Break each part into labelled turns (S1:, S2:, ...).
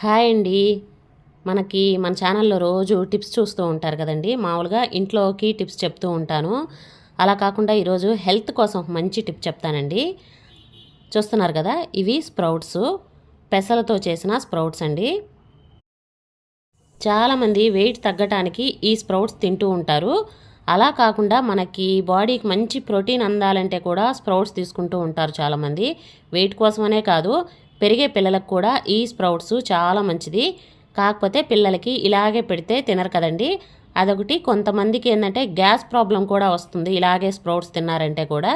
S1: Hi అండి. మనకి మన ఛానల్లో రోజు టిప్స్ చూస్తూ ఉంటారు కదండి. మామూలుగా ఇంట్లోకి టిప్స్ చెప్తూ ఉంటాను. అలా కాకుండా ఈరోజు హెల్త్ కోసం మంచి టిప్ చెప్తానండి. చూస్తున్నారు కదా ఇవి స్ప్రౌట్స్. పెసలతో చేసిన స్ప్రౌట్స్ అండి. చాలామంది వెయిట్ తగ్గటానికి ఈ స్ప్రౌట్స్ తింటూ ఉంటారు. అలా కాకుండా మనకి బాడీకి మంచి ప్రోటీన్ అందాలంటే కూడా స్ప్రౌట్స్ తీసుకుంటూ ఉంటారు చాలామంది. వెయిట్ కోసమనే కాదు పెరిగే పిల్లలకు కూడా ఈ స్ప్రౌట్స్ చాలా మంచిది. కాకపోతే పిల్లలకి ఇలాగే పెడితే తినరు కదండి. అదొకటి. కొంతమందికి ఏంటంటే గ్యాస్ ప్రాబ్లం కూడా వస్తుంది ఇలాగే స్ప్రౌట్స్ తిన్నారంటే కూడా.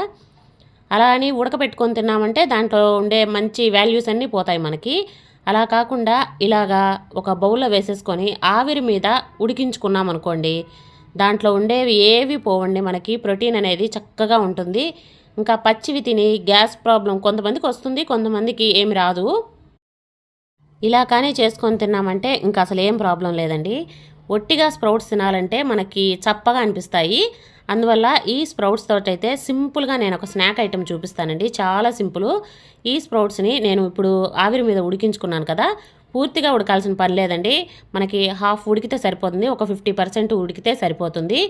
S1: అలా అని ఉడకబెట్టుకొని తిన్నామంటే దాంట్లో ఉండే మంచి వాల్యూస్ అన్నీ పోతాయి మనకి. అలా కాకుండా ఇలాగా ఒక బౌల్లో వేసేసుకొని ఆవిరి మీద ఉడికించుకున్నాం అనుకోండి దాంట్లో ఉండేవి ఏవి పోవండి మనకి. ప్రోటీన్ అనేది చక్కగా ఉంటుంది. ఇంకా పచ్చివి తిని గ్యాస్ ప్రాబ్లం కొంతమందికి వస్తుంది కొంతమందికి ఏమి రాదు. ఇలా కానీ చేసుకొని తిన్నామంటే ఇంకా అసలు ఏం ప్రాబ్లం లేదండి. ఒట్టిగా స్ప్రౌట్స్ తినాలంటే మనకి చప్పగా అనిపిస్తాయి. అందువల్ల ఈ స్ప్రౌట్స్ తోటైతే అయితే సింపుల్గా నేను ఒక స్నాక్ ఐటెం చూపిస్తానండి. చాలా సింపుల్. ఈ స్ప్రౌట్స్ని నేను ఇప్పుడు ఆవిరి మీద ఉడికించుకున్నాను కదా పూర్తిగా ఉడకాల్సిన పని లేదండి. మనకి హాఫ్ ఉడికితే సరిపోతుంది ఒక ఫిఫ్టీ పర్సెంట్ ఉడికితే సరిపోతుంది.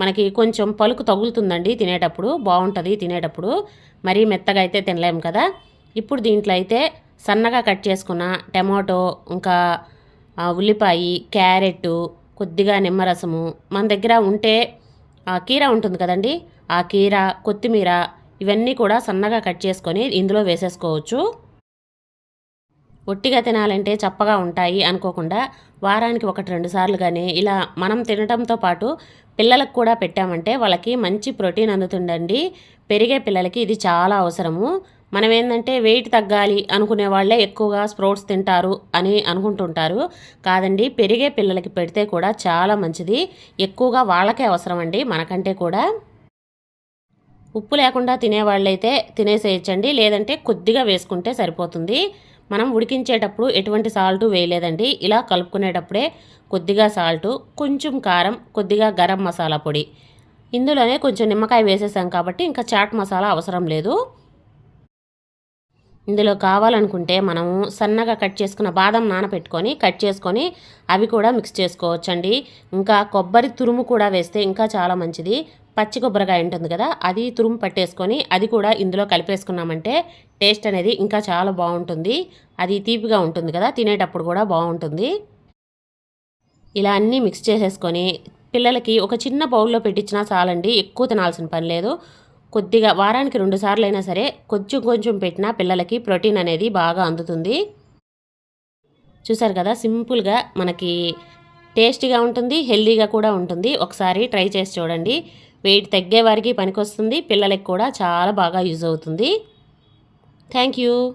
S1: మనకి కొంచెం పలుకు తగులుతుందండి తినేటప్పుడు బాగుంటుంది తినేటప్పుడు. మరీ మెత్తగా అయితే తినలేము కదా. ఇప్పుడు దీంట్లో అయితే సన్నగా కట్ చేసుకున్న టమాటో ఇంకా ఉల్లిపాయ క్యారెట్ కొద్దిగా నిమ్మరసము మన దగ్గర ఉంటే కీర ఉంటుంది కదండి. ఆ కీర కొత్తిమీర ఇవన్నీ కూడా సన్నగా కట్ చేసుకొని ఇందులో వేసేసుకోవచ్చు. ఒట్టిగా తినాలంటే చప్పగా ఉంటాయి అనుకోకుండా వారానికి ఒకటి రెండు సార్లు కానీ ఇలా మనం తినటంతో పాటు పిల్లలకు కూడా పెట్టామంటే వాళ్ళకి మంచి ప్రోటీన్ అందుతుండండి పెరిగే పిల్లలకి ఇది చాలా అవసరము. మనం ఏంటంటే వెయిట్ తగ్గాలి అనుకునే వాళ్ళే ఎక్కువగా స్ప్రోట్స్ తింటారు అని అనుకుంటుంటారు. కాదండి పెరిగే పిల్లలకి పెడితే కూడా చాలా మంచిది. ఎక్కువగా వాళ్ళకే అవసరం అండి మనకంటే కూడా. ఉప్పు లేకుండా తినేవాళ్ళైతే తినేసేయచ్చండి లేదంటే కొద్దిగా వేసుకుంటే సరిపోతుంది. మనం ఉడికించేటప్పుడు ఎటువంటి సాల్ట్ వేయలేదండి. ఇలా కలుపుకునేటప్పుడే కొద్దిగా సాల్టు కొంచెం కారం కొద్దిగా గరం మసాలా పొడి. ఇందులోనే కొంచెం నిమ్మకాయ వేసేసాం కాబట్టి ఇంకా చాట్ మసాలా అవసరం లేదు. ఇందులో కావాలనుకుంటే మనము సన్నగా కట్ చేసుకున్న బాదం నానబెట్టుకొని కట్ చేసుకొని అవి కూడా మిక్స్ చేసుకోవచ్చండి. ఇంకా కొబ్బరి తురుము కూడా వేస్తే ఇంకా చాలా మంచిది. పచ్చి కొబ్బరికాయ ఉంటుంది కదా అది తురుము పట్టేసుకొని అది కూడా ఇందులో కలిపేసుకున్నామంటే టేస్ట్ అనేది ఇంకా చాలా బాగుంటుంది. అది తీపిగా ఉంటుంది కదా తినేటప్పుడు కూడా బాగుంటుంది. ఇలా అన్నీ మిక్స్ చేసేసుకొని పిల్లలకి ఒక చిన్న బౌల్లో పెట్టించినా చాలండి ఎక్కువ తినాల్సిన పని లేదు. కొద్దిగా వారానికి రెండు సార్లు అయినా సరే కొంచెం కొంచెం పెట్టినా పిల్లలకి ప్రోటీన్ అనేది బాగా అందుతుంది. చూసారు కదా సింపుల్గా మనకి టేస్టీగా ఉంటుంది హెల్దీగా కూడా ఉంటుంది. ఒకసారి ట్రై చేసి చూడండి. వెయిట్ తగ్గే వారికి పనికొస్తుంది. పిల్లలకి కూడా చాలా బాగా యూజ్ అవుతుంది. Thank you.